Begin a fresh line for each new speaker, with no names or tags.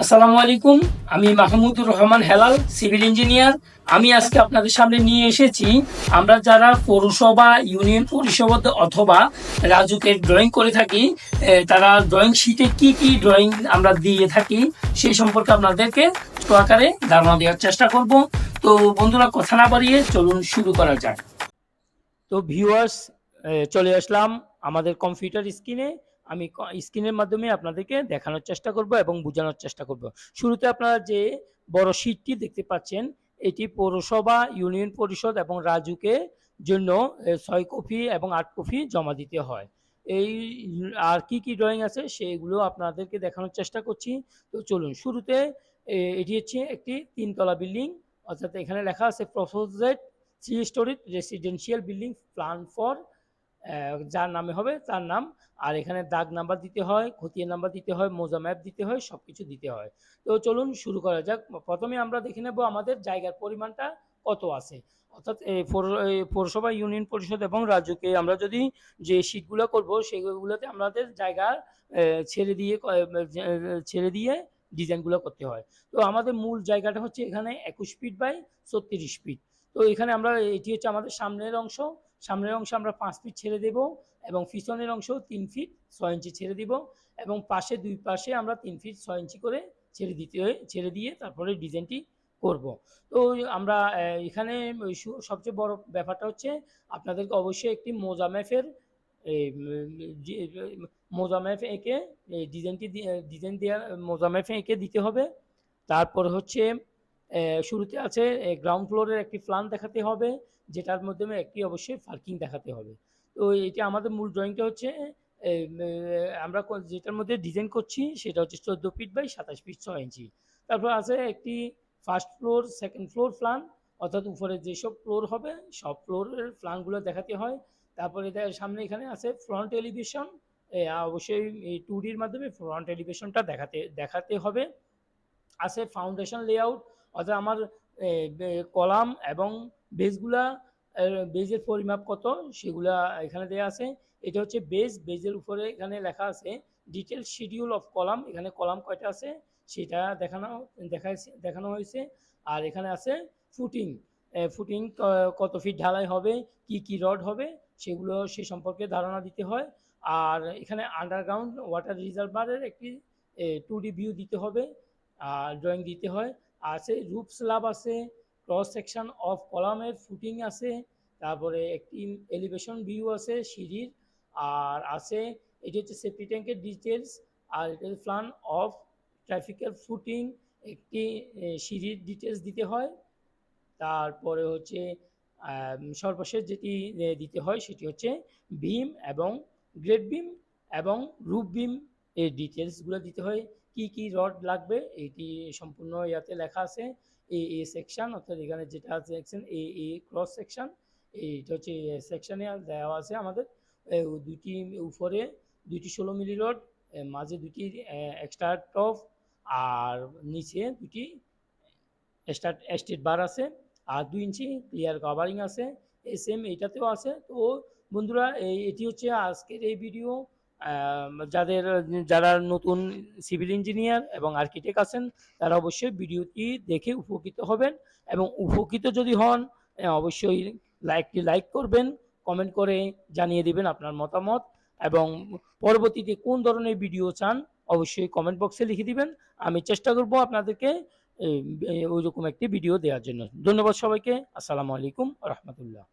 আসসালামু আলাইকুম, আমি মাহমুদুর রহমান হেলাল, সিভিল ইঞ্জিনিয়ার। আমি আজকে আপনাদের সামনে নিয়ে এসেছি, আমরা যারা পৌরসভা, ইউনিয়ন পরিষদ অথবা রাজুকের ড্রয়িং করে থাকি তারা ড্রয়িং শিটে কি কি ড্রয়িং আমরা দিয়ে থাকি সেই সম্পর্কে আপনাদেরকে আকারে ধারণা দেওয়ার চেষ্টা করব। তো বন্ধুরা, কথা না বাড়িয়ে চলুন শুরু করা যাক। তো ভিউয়ার্স চলে আসলাম আমাদের কম্পিউটার স্ক্রিনে আমি স্ক্রিনের মাধ্যমে আপনাদেরকে দেখানোর চেষ্টা করব এবং বোঝানোর চেষ্টা করব। শুরুতে আপনারা যে বড় শীটটি দেখতে পাচ্ছেন, এটি পৌরসভা ইউনিয়ন পরিষদ এবং রাজুকে জন্য ছয় কপি এবং আট কপি জমা দিতে হয়। এই, আর কি কি ড্রয়িং আছে সেগুলো আপনাদেরকে দেখানোর চেষ্টা করছি। তো চলুন, শুরুতে এটি হচ্ছে একটি তিনতলা বিল্ডিং অর্থাৎ এখানে লেখা আছে proposed three storey residential building plan for যার নামে হবে তার নাম। আর এখানে দাগ নাম্বার দিতে হয় খতিয়ান নাম্বার দিতে হয় মোজা ম্যাপ দিতে হয় সব কিছু দিতে হয়। তো চলুন শুরু করা যাক। প্রথমে আমরা দেখে নেব আমাদের জায়গার পরিমাণটা কত আছে। অর্থাৎ পৌরসভা ইউনিয়ন পরিষদ এবং রাজ্যকে আমরা যদি যে শীটগুলো করব সেগুলোতে আমাদের জায়গা আহ, ছেড়ে দিয়ে ছেড়ে দিয়ে ডিজাইনগুলো করতে হয়। তো আমাদের মূল জায়গাটা হচ্ছে এখানে একুশ ফিট বাই ছত্রিশ ফিট তো এখানে আমরা এটি হচ্ছে আমাদের সামনের অংশ। সামনের অংশে আমরা পাঁচ ফিট ছেড়ে দেব এবং পিছনের অংশ তিন ফিট ছয় ইঞ্চি ছেড়ে দিব এবং পাশে দুই পাশে আমরা তিন ফিট ছয় ইঞ্চি করে ছেড়ে দিতে ছেড়ে দিয়ে তারপরে ডিজাইনটি করব। তো আমরা এখানে সবচেয়ে বড় ব্যাপারটা হচ্ছে আপনাদেরকে অবশ্যই একটি মোজা যে- মোজা ম্যাপ এঁকে ডিজাইনটি ডিজাইন দেওয়ার মোজা ম্যাপে এঁকে দিতে হবে। তারপর হচ্ছে শুরুতে আছে গ্রাউন্ড ফ্লোরের একটি প্ল্যান দেখাতে হবে, যেটার মাধ্যমে একটি অবশ্যই পার্কিং দেখাতে হবে। তো এটা আমাদের মূল ড্রয়িংটা হচ্ছে আমরা যেটার মধ্যে ডিজাইন করছি, সেটা হচ্ছে চোদ্দ ফিট বাই সাতাশ ফিট ছয় ইঞ্চি তারপর আছে একটি first floor second floor plan অর্থাৎ উপরে যেসব ফ্লোর হবে, সব ফ্লোরের প্ল্যানগুলো দেখাতে হয়। তারপরে সামনে এখানে আছে ফ্রন্ট এলিভেশন অবশ্যই এই টু ডির মাধ্যমে ফ্রন্ট এলিভেশনটা দেখাতে দেখাতে হবে। আছে ফাউন্ডেশন লেআউট অর্থাৎ আমার কলাম এবং বেসগুলা বেজের পরিমাপ কত সেগুলা এখানে দেওয়া আছে। এটা হচ্ছে বেজ বেজের উপরে এখানে লেখা আছে ডিটেল শিডিউল অফ কলাম এখানে কলাম কয়টা আছে সেটা দেখানো দেখা দেখানো হয়েছে। আর এখানে আছে ফুটিং ফুটিং কত ফিট ঢালাই হবে, কি কি রড হবে সেগুলো সে সম্পর্কে ধারণা দিতে হয়। আর এখানে আন্ডারগ্রাউন্ড ওয়াটার রিজার্ভারের একটি টু ডি ভিউ দিতে হবে, আর ড্রয়িং দিতে হয়। আছে, রুপ স্ল্যাব আছে ক্রস সেকশন অফ কলামের ফুটিং আছে, তারপরে একটি এলিভেশন ভিউ আছে সিঁড়ির, আর আছে, এটি হচ্ছে সেফটি ট্যাঙ্কের ডিটেলস আর এটা প্ল্যান অফ ট্রাফিকের ফুটিং একটি সিঁড়ির ডিটেলস দিতে হয়। তারপরে হচ্ছে সর্বশেষ যেটি দিতে হয় সেটি হচ্ছে বিম এবং গ্রেড বিম এবং রুফ বিম এর ডিটেলসগুলো দিতে হয়, কি কি রড লাগবে, এটি সম্পূর্ণ ইয়াতে লেখা আছে এ এ সেকশন অর্থাৎ এখানে যেটা আছে section A A cross section এইটা হচ্ছে সেকশনে দেওয়া আছে আমাদের দুটি উপরে দুইটি ষোলো মিলি রড মাঝে দুটি এক্সট্রা টপ আর নিচে দুটি স্টার্ট স্টেট বার আছে, আর দুই ইঞ্চি ক্লিয়ার কভারিং আছে সেম এইটাতেও আছে, তো বন্ধুরা এই এটি হচ্ছে আজকের এই ভিডিও যাদের, যারা নতুন সিভিল ইঞ্জিনিয়ার এবং আর্কিটেক্ট আছেন, তারা অবশ্যই ভিডিওটি দেখে উপকৃত হবেন এবং উপকৃত যদি হন অবশ্যই লাইকটি লাইক করবেন কমেন্ট করে জানিয়ে দিবেন আপনার মতামত এবং পরবর্তীতে কোন ধরনের ভিডিও চান, অবশ্যই কমেন্ট বক্সে লিখে দিবেন। আমি চেষ্টা করব আপনাদেরকে ওই রকম একটি ভিডিও দেওয়ার জন্য। ধন্যবাদ সবাইকে। আসসালামু আলাইকুম রহমতুল্লাহ।